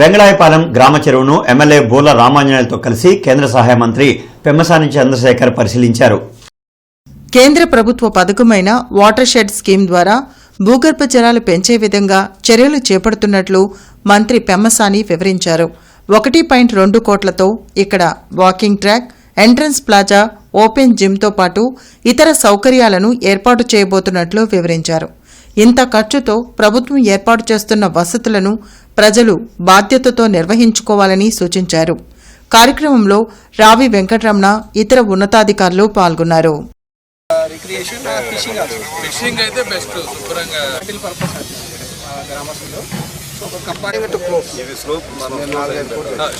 వెంగళాయపాలెం గ్రామ చెరువును ఎమ్మెల్యే బూల రామాంజనేయులతో కలిసి కేంద్ర సహాయ మంత్రి పెమ్మసాని చంద్రశేఖర్ పరిశీలించారు. కేంద్ర ప్రభుత్వ పథకమైన వాటర్ షెడ్ స్కీమ్ ద్వారా భూగర్భ జలాలు పెంచే విధంగా చర్యలు చేపడుతున్నట్లు మంత్రి పెమ్మసాని వివరించారు. ఒకటి పాయింట్ రెండు కోట్లతో ఇక్కడ walking track entrance plaza open జిమ్తో పాటు ఇతర సౌకర్యాలను ఏర్పాటు చేయబోతున్నట్లు వివరించారు. ఇంత ఖర్చుతో ప్రభుత్వం ఏర్పాటు చేస్తున్న వసతులను ప్రజలు బాధ్యతతో నిర్వహించుకోవాలని సూచించారు. కార్యక్రమంలో రావి వెంకటరమణ ఇతర ఉన్నతాధికారులు పాల్గొన్నారు. రిక్రియేషన్ ఫిషింగ్ ఫిషింగ్ అయితే బెస్ట్ శుభ్రంగా. పర్పస్ గ్రామస్తులు.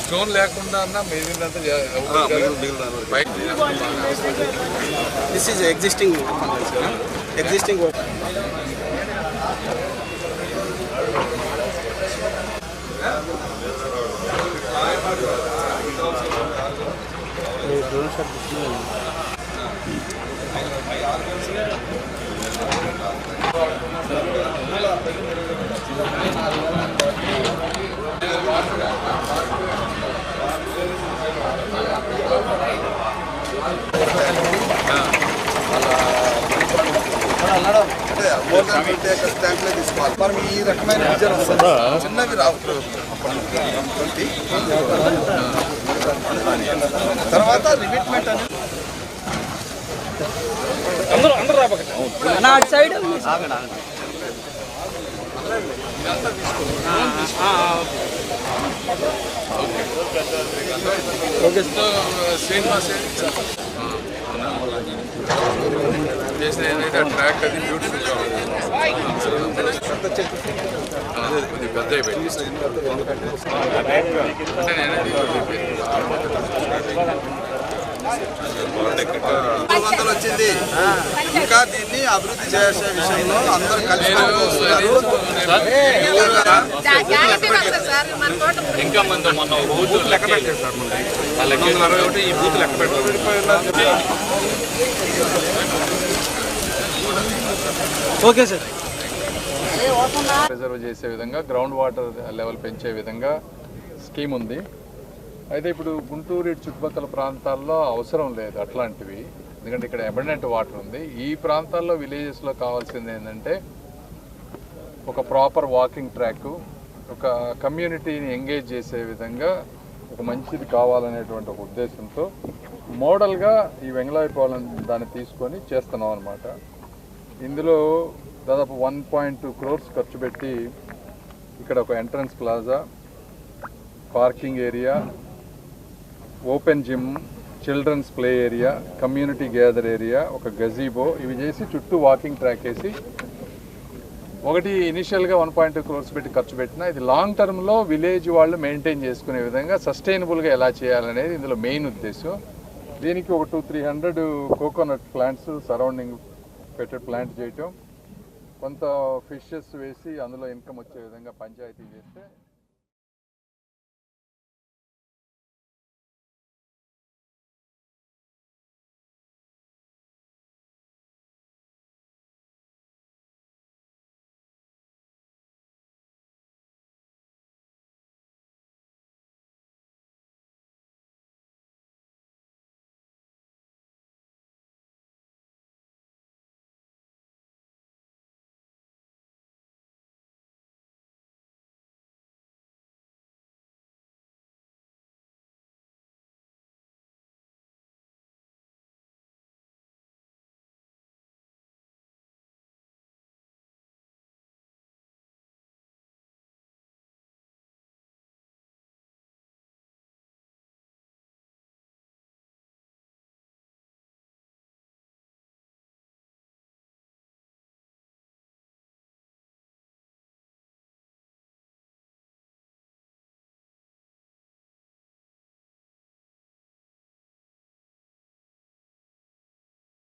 స్టోన్ లేకుండా దిస్ ఈజ్ ఎగ్జిస్టింగ్ ఎగ్జిస్టింగ్ మనం ఈ రకమైన విజయం వస్తుంది చిన్నవి రావు తర్వాత రిమిట్మెంట్ అనేది శ్రీనివాస్. చేసిన ఏదైతే ట్రాక్ అది బ్యూటిఫుల్గా ఉంది. అదే ఇది పెద్ద అంటే వచ్చింది. ఇంకా దీన్ని అభివృద్ధి చేసే విషయంలో అందరూ కలిసి. ఇంకా మంది మొన్న బూత్ లెక్క పెట్టారు సార్ ఆ లెక్క అరవై ఒకటి ఈ బూత్ లెక్క పెట్టారు. Okay sir. రిజర్వ్ చేసే విధంగా గ్రౌండ్ వాటర్ లెవెల్ పెంచే విధంగా స్కీమ్ ఉంది. అయితే ఇప్పుడు గుంటూరు ఇటు చుట్టుపక్కల ప్రాంతాల్లో అవసరం లేదు అట్లాంటివి. ఎందుకంటే ఇక్కడ అబండెంట్ వాటర్ ఉంది. ఈ ప్రాంతాల్లో విలేజెస్లో కావాల్సింది ఏంటంటే ఒక ప్రాపర్ వాకింగ్ ట్రాక్ ఒక కమ్యూనిటీని ఎంగేజ్ చేసే విధంగా ఒక మంచిది కావాలనేటువంటి ఒక ఉద్దేశంతో మోడల్గా ఈ వెంగళాయపాలెం దాన్ని తీసుకొని చేస్తున్నాం అనమాట ఇందులో దాదాపు వన్ పాయింట్ టూ క్రోర్స్ ఖర్చు పెట్టి ఇక్కడ ఒక entrance plaza parking area open gym children's play area community gather area ఒక గజీబో ఇవి చేసి చుట్టూ వాకింగ్ ట్రాక్ వేసి ఒకటి ఇనిషియల్గా వన్ పాయింట్ టూ క్రోర్స్ పెట్టి ఖర్చు పెట్టినా ఇది లాంగ్ టర్మ్లో విలేజ్ వాళ్ళు మెయింటైన్ చేసుకునే విధంగా సస్టైనబుల్గా ఎలా చేయాలనేది ఇందులో మెయిన్ ఉద్దేశం దీనికి ఒక two three hundred coconut plants surrounding పెట్టే ప్లాంట్ చేయటం. కొంత ఫిషెస్ వేసి అందులో ఇన్కమ్ వచ్చే విధంగా పంచాయతీ చేస్తే